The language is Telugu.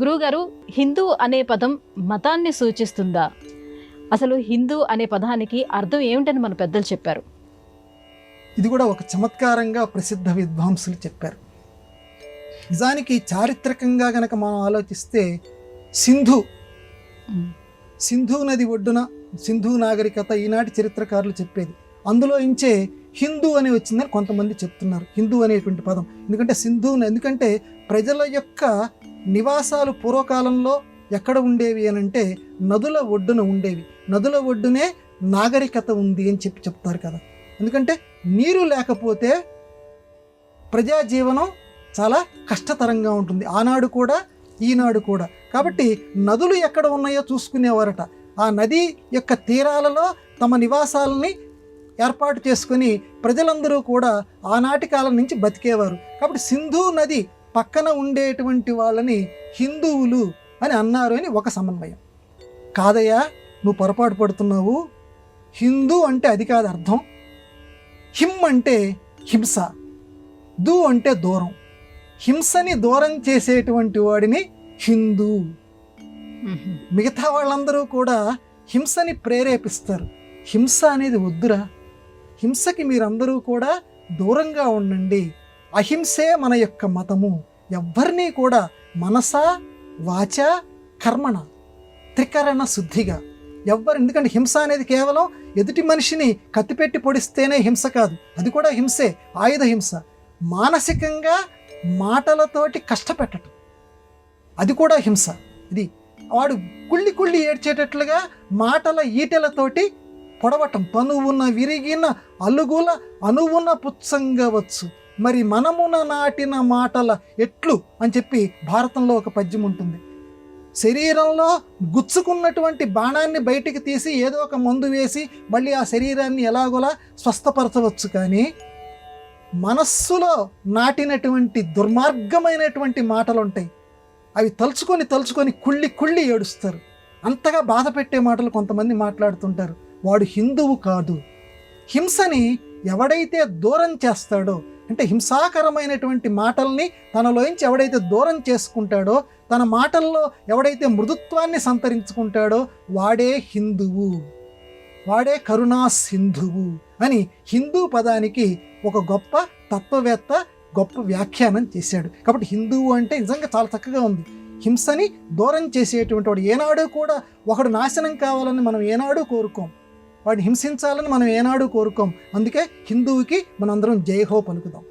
గురువుగారు హిందూ అనే పదం మతాన్ని సూచిస్తుందా? అసలు హిందూ అనే పదానికి అర్థం ఏమిటని మన పెద్దలు చెప్పారు. ఇది కూడా ఒక చమత్కారంగా ప్రసిద్ధ విద్వాంసులు చెప్పారు. నిజానికి చారిత్రకంగా గనక మనం ఆలోచిస్తే సింధు. సింధు నది ఒడ్డున సింధు నాగరికత ఈనాటి చరిత్రకారులు చెప్పేది. అందులో ఇంచే హిందూ అని వచ్చిందని కొంతమంది చెప్తున్నారు. హిందూ అనేటువంటి పదం. ఎందుకంటే సింధు ఎందుకంటే ప్రజల యొక్క నివాసాలు పూర్వకాలంలో ఎక్కడ ఉండేవి అని అంటే నదుల ఒడ్డున ఉండేవి. నదుల ఒడ్డునే నాగరికత ఉంది అని చెప్పి చెప్తారు కదా. ఎందుకంటే నీరు లేకపోతే ప్రజా జీవనం చాలా కష్టతరంగా ఉంటుంది. ఆనాడు కూడా ఈనాడు కూడా. కాబట్టి నదులు ఎక్కడ ఉన్నాయో చూసుకునేవారట. ఆ నది యొక్క తీరాలలో తమ నివాసాలని ఏర్పాటు చేసుకుని ప్రజలందరూ కూడా ఆనాటి కాలం నుంచి బతికేవారు. కాబట్టి సింధు నది పక్కన ఉండేటువంటి వాళ్ళని హిందువులు అని అన్నారు అని ఒక సమన్వయం. కాదయ్యా నువ్వు పొరపాటు పడుతున్నావు. హిందూ అంటే అది కాదు అర్థం. హిమ్ అంటే హింస. దు అంటే దూరం. హింసని దూరం చేసేటువంటి వాడిని హిందూ. మిగతా వాళ్ళందరూ కూడా హింసని ప్రేరేపిస్తారు. హింస అనేది వద్దురా. హింసకి మీరందరూ కూడా దూరంగా ఉండండి. అహింసే మన యొక్క మతము. ఎవ్వరినీ కూడా మనస వాచ కర్మణ త్రికరణ శుద్ధిగా. ఎవ్వరు ఎందుకంటే హింస అనేది కేవలం ఎదుటి మనిషిని కత్తిపెట్టి పొడిస్తేనే హింస కాదు. అది కూడా హింసే ఆయుధ హింస. మానసికంగా మాటలతోటి కష్టపెట్టడం అది కూడా హింస. ఇది వాడు కుళ్ళి కుళ్ళి ఏడ్చేటట్లుగా మాటల ఈటెలతోటి పొడవటం. పనువున్న విరిగిన అలుగుల అనువున పుచ్చంగవచ్చు. మరి మనమున నాటిన మాటల ఎట్లు అని చెప్పి భారతంలో ఒక పద్యం ఉంటుంది. శరీరంలో గుచ్చుకున్నటువంటి బాణాన్ని బయటికి తీసి ఏదో ఒక మందు వేసి మళ్ళీ ఆ శరీరాన్ని ఎలాగోలా స్వస్థపరచవచ్చు కానీ మనస్సులో నాటినటువంటి దుర్మార్గమైనటువంటి మాటలు ఉంటాయి అవి తలుచుకొని తలుచుకొని కుళ్ళి కుళ్ళి ఏడుస్తారు. అంతగా బాధ పెట్టే మాటలు కొంతమంది మాట్లాడుతుంటారు. వాడు హిందువు కాదు. హింసని ఎవడైతే దూరం చేస్తాడో అంటే హింసాకరమైనటువంటి మాటల్ని తనలోంచి ఎవడైతే దూరం చేసుకుంటాడో తన మాటల్లో ఎవడైతే మృదుత్వాన్ని సంతరించుకుంటాడో వాడే హిందువు. వాడే కరుణా సింధువు అని హిందూ పదానికి ఒక గొప్ప తత్వవేత్త గొప్ప వ్యాఖ్యానం చేశాడు. కాబట్టి హిందువు అంటే నిజంగా చాలా చక్కగా ఉంది. హింసని దూరం చేసేటువంటి వాడు ఏనాడు కూడా ఒకడు నాశనం కావాలని మనం ఏనాడు కోరుకోం. వాడిని హింసించాలని మనం ఏనాడు కోరుకోం. అందుకే హిందువుకి మనందరం జై హో పలుకుదాం.